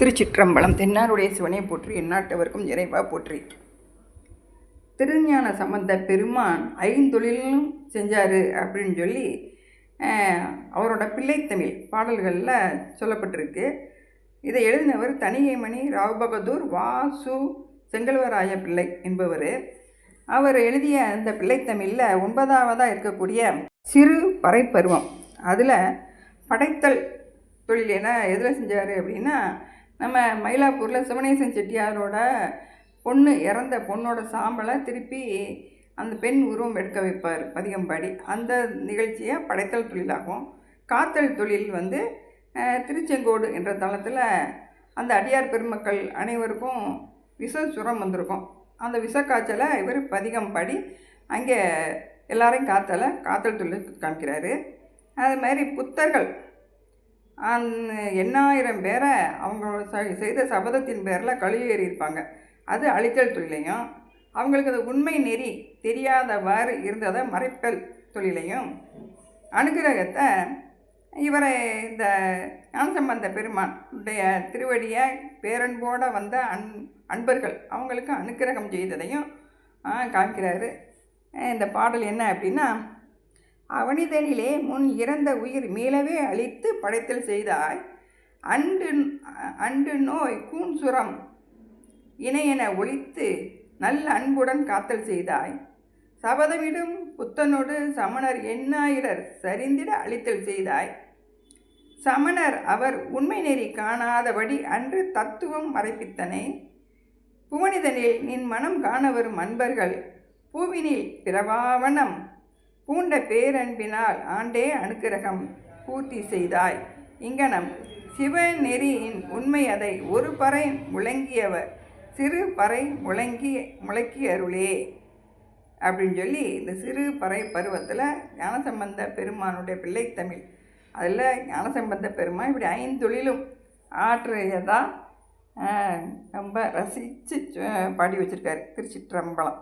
திருச்சிற்றம்பலம் தென்னாருடைய சிவனை போற்றி எந்நாட்டவர்க்கும் இறைவா போற்றி. திருஞான சம்பந்த பெருமான் ஐந்தொழிலும் செஞ்சார் அப்படின்னு சொல்லி அவரோட பிள்ளைத்தமிழ் பாடல்களில் சொல்லப்பட்டிருக்கு. இதை எழுதினவர் தனியைமணி ராவ் பகதூர் வாசு செங்கல்வராய பிள்ளை என்பவர். அவர் எழுதிய அந்த பிள்ளைத்தமிழில் ஒன்பதாவதாக இருக்கக்கூடிய சிறு பறைப்பருவம். அதில் படைத்தல் தொழில் என்ன எதில் செஞ்சார் அப்படின்னா நம்ம மயிலாப்பூரில் சிவனேசன் செட்டியாரோட பொண்ணு இறந்த பொண்ணோட சாம்பலை திருப்பி அந்த பெண் உருவம் எடுக்க வைப்பார் பதிகம்பாடி. அந்த நிகழ்ச்சியை படைத்தல் தொழிலாகும். காத்தல் தொழில் வந்து திருச்செங்கோடு என்ற தளத்தில் அந்த அடியார் பெருமக்கள் அனைவருக்கும் விஷ சுரம் வந்திருக்கும். அந்த விஷக்காய்ச்சலை இவர் பதிகம் பாடி அங்கே எல்லாரையும் காத்தலை காத்தல் தொழில் காமிக்கிறாரு. அது மாதிரி புத்தர்கள் எண்ணாயிரம் பேரை அவங்க ச- செய்த சபதத்தின் பேரில் கழுவேறி இருப்பாங்க அது அழித்தல் தொழிலையும் அவங்களுக்கு அது உண்மை நெறி தெரியாதவாறு இருந்ததை மறைப்பல் தொழிலையும் அனுகிரகத்தை இவரை இந்த ஞானசம்பந்த பெருமான் உடைய திருவடியை பேரன்போடு வந்த அன் அன்பர்கள் அவங்களுக்கு அனுக்கிரகம் செய்ததையும் காமிக்கிறாரு. இந்த பாடல் என்ன அப்படின்னா அவனிதனிலே முன் இறந்த உயிர் மீளவே அழித்து படைத்தல் செய்தாய். அண்டு அண்டு நோய் கூன்சுரம் இணையென ஒழித்து நல்ல அன்புடன் காத்தல் செய்தாய். சபதமிடும் புத்தனோடு சமணர் எண்ணாயிரர் சரிந்திட அழித்தல் செய்தாய். சமணர் அவர் உண்மை நெறி காணாதபடி அன்று தத்துவம் மறைப்பித்தனை. புவனிதனில் நின் மனம் காண வரும் அன்பர்கள் பூவினில் பிறவாவனம் பூண்ட பேரன்பினால் ஆண்டே அனுக்கிரகம் பூர்த்தி செய்தாய். இங்கனம் சிவநெறியின் உண்மை அதை ஒரு பறை முழங்கியவர் சிறு பறை முழங்கி முழக்கி அருளே அப்படின்னு சொல்லி இந்த சிறு பறை பருவத்தில் ஞானசம்பந்த பெருமானுடைய பிள்ளைத்தமிழ் அதில் ஞானசம்பந்த பெருமான் இப்படி ஐந்தொழிலும் ஆற்றியதாக ரொம்ப ரசித்து பாடி வச்சுருக்காரு. திருச்சிற்றம்பலம்.